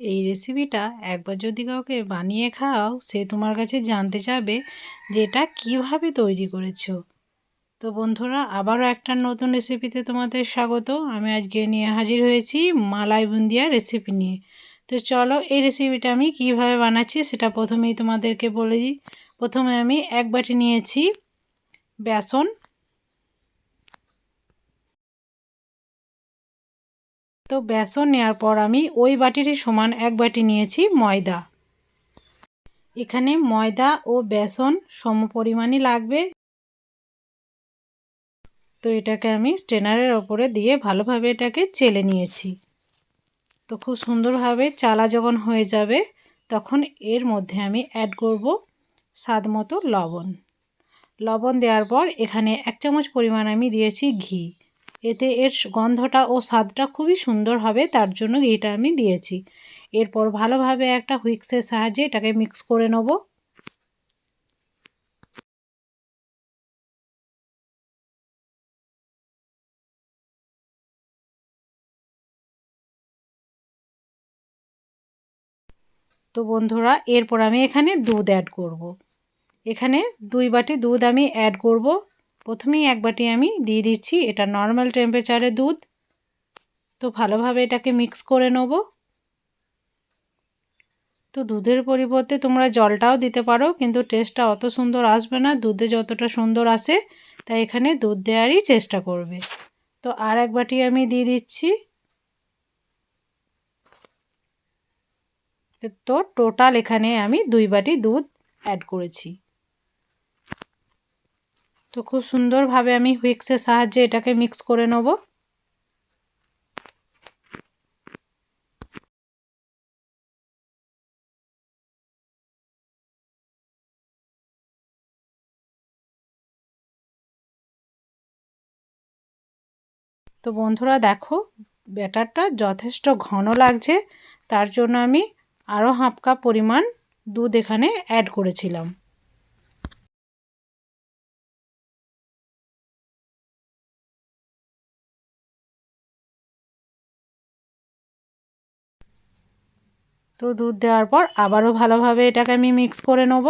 এই রেসিপিটা একবার যদি কাউকে বানিয়ে খাও, সে তোমার কাছে জানতে চাবে যে এটা কীভাবে তৈরি করেছ। তো বন্ধুরা, আবারও একটা নতুন রেসিপিতে তোমাদের স্বাগত। আমি আজকে নিয়ে হাজির হয়েছি মালাই বুন্দিয়া রেসিপি নিয়ে। তো চলো, এই রেসিপিটা আমি কীভাবে বানাচ্ছি সেটা প্রথমেই তোমাদেরকে বলে দিই। প্রথমে আমি এক বাটি নিয়েছি বেসন তো বেসন নেওয়ার পর আমি ওই বাটিরই সমান এক বাটি নিয়েছি ময়দা। এখানে ময়দা ও বেসন সম পরিমাণই লাগবে। তো এটাকে আমি স্টেনারের ওপরে দিয়ে ভালোভাবে এটাকে চেলে নিয়েছি। তো খুব সুন্দরভাবে চালা যখন হয়ে যাবে, তখন এর মধ্যে আমি অ্যাড করব স্বাদ মতো লবণ। লবণ দেওয়ার পর এখানে এক চামচ পরিমাণ আমি দিয়েছি ঘি। এতে এর গন্ধটা ও স্বাদটা খুবই সুন্দর হবে, তার জন্য ঘিটা আমি দিয়েছি। এরপর ভালোভাবে একটা হুইক্সের সাহায্যে এটাকে মিক্স করে নেব। তো বন্ধুরা, এরপর আমি এখানে দুধ অ্যাড করব। এখানে দুই বাটি দুধ আমি অ্যাড করব। প্রথমেই এক বাটি আমি দিয়ে দিচ্ছি, এটা নর্মাল টেম্পারেচারে দুধ। তো ভালোভাবে এটাকে মিক্স করে নেব। তো দুধের পরিবর্তে তোমরা জলটাও দিতে পারো, কিন্তু টেস্টটা অত সুন্দর আসবে না, দুধে যতটা সুন্দর আসে, তাই এখানে দুধ দেওয়ারই চেষ্টা করবে। তো আর এক বাটি আমি দিয়ে দিচ্ছি। তো টোটাল এখানে আমি দুই বাটি দুধ অ্যাড করেছি। তো খুব সুন্দরভাবে আমি হুইক্সের সাহায্যে এটাকে মিক্স করে নেব। তো বন্ধুরা দেখো, ব্যাটারটা যথেষ্ট ঘন লাগছে, তার জন্য আমি আরও হাফ কাপ পরিমাণ দুধ এখানে অ্যাড করেছিলাম। তো দুধ দেওয়ার পর আবারও ভালোভাবে এটাকে আমি মিক্স করে নেব।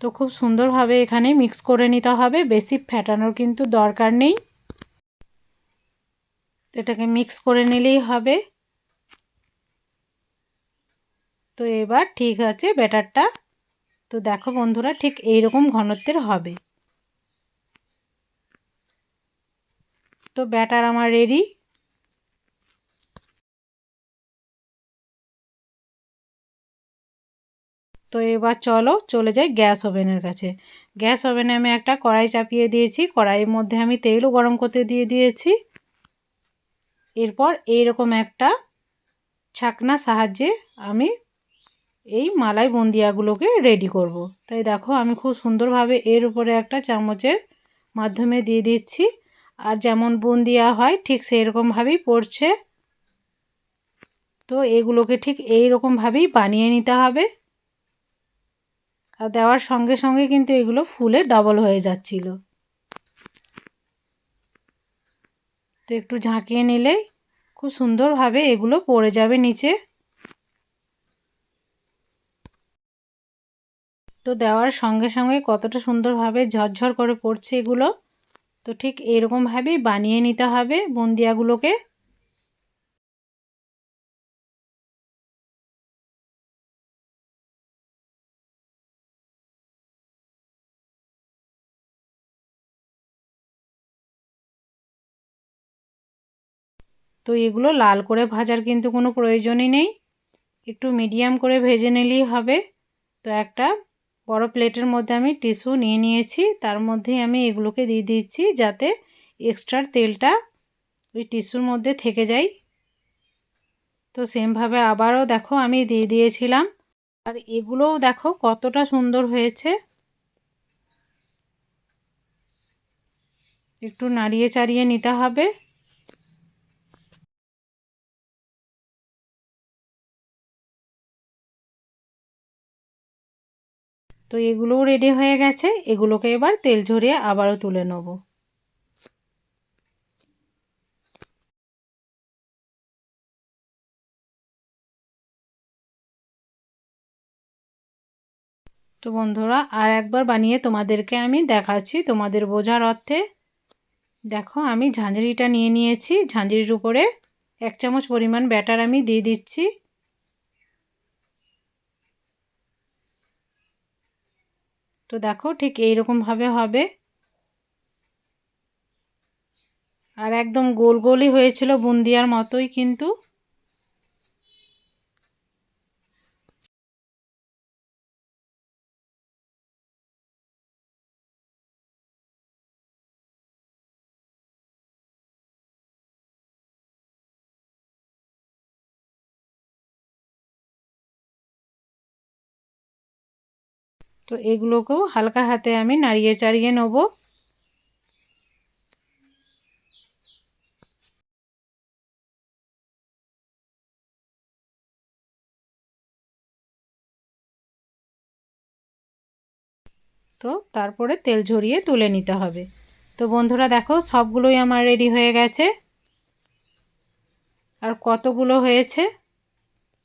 তো খুব সুন্দরভাবে এখানে মিক্স করে নিতে হবে, বেশি ফ্যাটানোর কিন্তু দরকার নেই। এটাকে মিক্স করে নিলেই হবে। তো এবার ঠিক আছে ব্যাটারটা। তো দেখো বন্ধুরা ঠিক এই রকম ঘনত্বের হবে। তো ব্যাটার আমার রেডি তো এবার চলো চলে যাই গ্যাস ওভেনের কাছে। গ্যাস ওভেনে আমি একটা কড়াই চাপিয়ে দিয়েছি। কড়াইয়ের মধ্যে আমি তেলও গরম করতে দিয়ে দিয়েছি। এরপর এইরকম একটা ছাকনা সাহায্যে আমি এই মালাই বন্দিয়াগুলোকে রেডি করব। তাই দেখো আমি খুব সুন্দরভাবে এর উপরে একটা চামচের মাধ্যমে দিয়ে দিচ্ছি। আর যেমন বুন্দিয়া হয় ঠিক সেই রকমভাবেই পড়ছে। তো এগুলোকে ঠিক এই রকমভাবেই বানিয়ে নিতে হবে। আর দেওয়ার সঙ্গে সঙ্গে কিন্তু এগুলো ফুলে ডবল হয়ে যাচ্ছিল। তো একটু ঝাঁকিয়ে নিলেই খুব সুন্দরভাবে এগুলো পড়ে যাবে নিচে। তো দেওয়ার সঙ্গে সঙ্গে কতটা সুন্দরভাবে ঝরঝর করে পড়ছে এগুলো, তো ঠিক এরকমভাবেই বানিয়ে নিতে হবে বন্দিয়াগুলোকে। তো এগুলো লাল করে ভাজার কিন্তু কোনো প্রয়োজনই নেই। একটু মিডিয়াম করে ভেজে নিলেই হবে। তো একটা বড় প্লেটের মধ্যে আমি টিস্যু নিয়ে নিয়েছি। তার মধ্যেই আমি এগুলোকে দিয়ে দিচ্ছি যাতে এক্সট্রার তেলটা ওই টিস্যুর মধ্যে থেকে যায়। তো সেমভাবে আবারও দেখো আমি দিয়ে দিয়েছিলাম। আর এগুলোও দেখো কতটা সুন্দর হয়েছে। একটু নাড়িয়ে চাড়িয়ে নিতে হবে। তো এগুলোও রেডি হয়ে গেছে। এগুলোকে এবার তেল ঝরিয়ে আবারও তুলে নেব। তো বন্ধুরা, আর একবার বানিয়ে তোমাদেরকে আমি দেখাচ্ছি। তোমাদের বোঝার অর্থে দেখো, আমি ঝাঁঝরিটা নিয়ে নিয়েছি। ঝাঁঝরির উপরে এক চামচ পরিমাণ ব্যাটার আমি দিয়ে দিচ্ছি। তো দেখো ঠিক এইরকমভাবে হবে। আর একদম গোল গোলই হয়েছিল বুন্দিয়ার মতোই কিন্তু। তো এগুলোকেও হালকা হাতে আমি নাড়িয়ে চাড়িয়ে নেব। তো তারপরে তেল ঝরিয়ে তুলে নিতে হবে। তো বন্ধুরা দেখো, সবগুলোই আমার রেডি হয়ে গেছে। আর কতগুলো হয়েছে?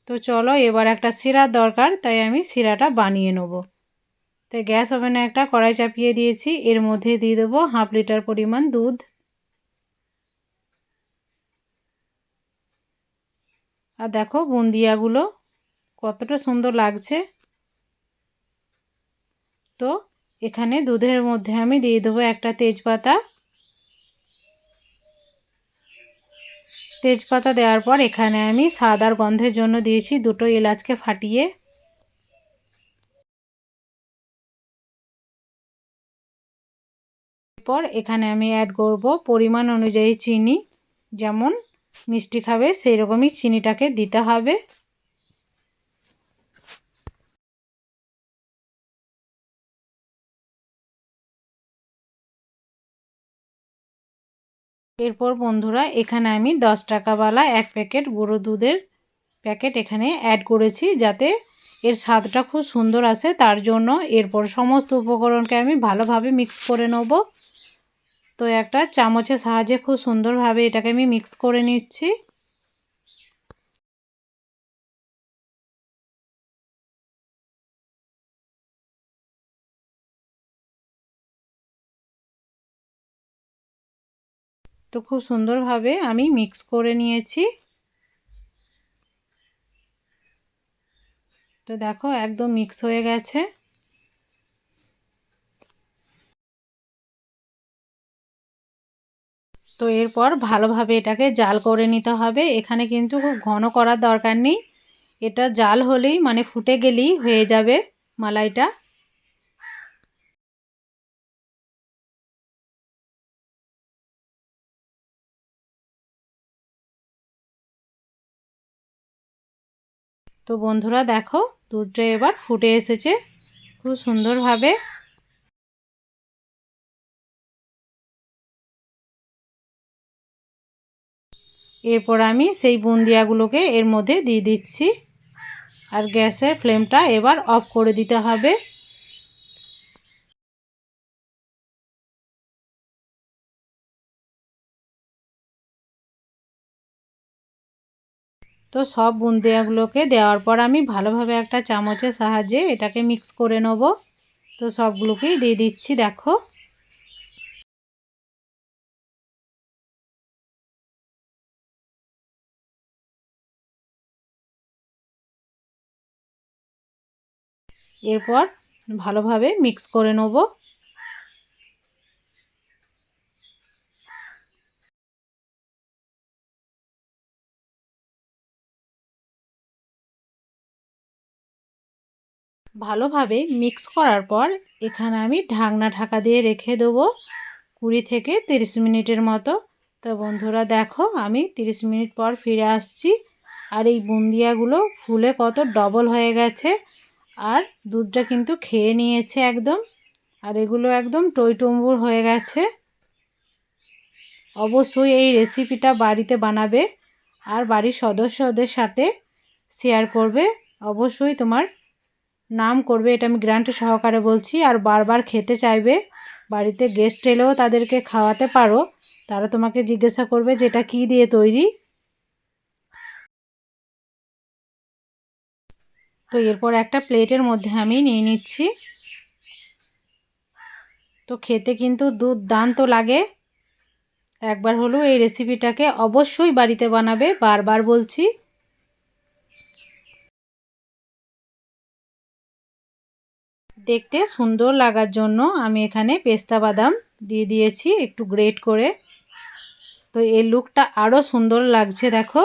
তো চলো, এবার একটা শিরার দরকার, তাই আমি শিরাটা বানিয়ে নেব। তো গ্যাস ওভেনে একটা কড়াই চাপিয়ে দিয়েছি। এর মধ্যে দিয়ে দেবো হাফ লিটার পরিমাণ দুধ। আর দেখো বুন্দিয়াগুলো কতটা সুন্দর লাগছে। তো এখানে দুধের মধ্যে আমি দিয়ে দেবো একটা তেজপাতা। তেজপাতা দেওয়ার পর এখানে আমি সাদার গন্ধের জন্য দিয়েছি দুটো এলাচকে ফাটিয়ে। পর এখানে আমি অ্যাড করব পরিমাণ অনুযায়ী চিনি। যেমন মিষ্টি খাবে সেই রকমই চিনিটাকে দিতে হবে। এরপর বন্ধুরা এখানে আমি দশ টাকাওয়ালা এক প্যাকেট গুঁড়ো দুধের প্যাকেট এখানে অ্যাড করেছি যাতে এর স্বাদটা খুব সুন্দর আসে। তার জন্য এরপর সমস্ত উপকরণকে আমি ভালোভাবে মিক্স করে নেব। তো একটা চামচের সাহায্যে খুব সুন্দরভাবে এটাকে আমি মিক্স করে নিচ্ছি। তো খুব সুন্দরভাবে আমি মিক্স করে নিয়েছি। তো দেখো একদম মিক্স হয়ে গেছে। তো এরপর ভালোভাবে এটাকে জাল করে নিতে হবে। এখানে কিন্তু খুব ঘন করার দরকার নেই। এটা জাল হলেই মানে ফুটে গেলেই হয়ে যাবে মালাইটা। তো বন্ধুরা দেখো, দুধটা এবার ফুটে এসেছে। খুব সুন্দরভাবে এরপর আমি সেই বুন্দিয়াগুলোকে এর মধ্যে দিয়ে দিচ্ছি। আর গ্যাসের ফ্লেমটা এবার অফ করে দিতে হবে। তো সব বুন্দিয়াগুলোকে দেওয়ার পর আমি ভালোভাবে একটা চামচের সাহায্যে এটাকে মিক্স করে নেব। তো সবগুলোকেই দিয়ে দিচ্ছি, দেখো। এরপর ভালোভাবে মিক্স করে নেব। ভালোভাবে মিক্স করার পর এখানে আমি ঢাকনা ঢাকা দিয়ে রেখে দেবো কুড়ি থেকে তিরিশ মিনিটের মতো। তো বন্ধুরা দেখো, আমি তিরিশ মিনিট পর ফিরে আসছি আর এই বুন্দিয়াগুলো ফুলে কত ডবল হয়ে গেছে। আর দুধটা কিন্তু খেয়ে নিয়েছে একদম। আর এগুলো একদম টইটম্বুর হয়ে গেছে। অবশ্যই এই রেসিপিটা বাড়িতে বানাবে আর বাড়ির সদস্যদের সাথে শেয়ার করবে। অবশ্যই তোমার নাম করবে, এটা আমি গ্রান্ট সহকারে বলছি। আর বারবার খেতে চাইবে, বাড়িতে গেস্ট এলেও তাদেরকে খাওয়াতে পারো। তারা তোমাকে জিজ্ঞাসা করবে যে এটা কী দিয়ে তৈরি? তো এরপর একটা প্লেটের মধ্যে আমি নিয়ে নিচ্ছি। তো খেতে কিন্তু দুধ দুর্দান্ত লাগে। একবার হলেও এই রেসিপিটাকে অবশ্যই বাড়িতে বানাবে, বারবার বলছি। দেখতে সুন্দর লাগার জন্য আমি এখানে পেস্তা বাদাম দিয়ে দিয়েছি একটু গ্রেট করে। তো এই লুকটা আরও সুন্দর লাগছে, দেখো।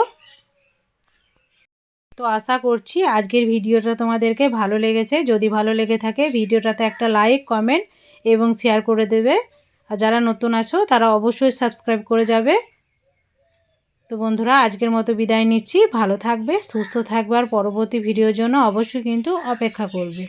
তো আশা করছি আজকের ভিডিওটা তোমাদেরকে ভালো লেগেছে। যদি ভালো লেগে থাকে ভিডিওটাতে একটা লাইক কমেন্ট এবং শেয়ার করে দেবে। আর যারা নতুন আছো, তারা অবশ্যই সাবস্ক্রাইব করে যাবে। তো বন্ধুরা, আজকের মতো বিদায় নিচ্ছি। ভালো থাকবে, সুস্থ থাকবে, আর পরবর্তী ভিডিওর জন্য অবশ্যই কিন্তু অপেক্ষা করবে।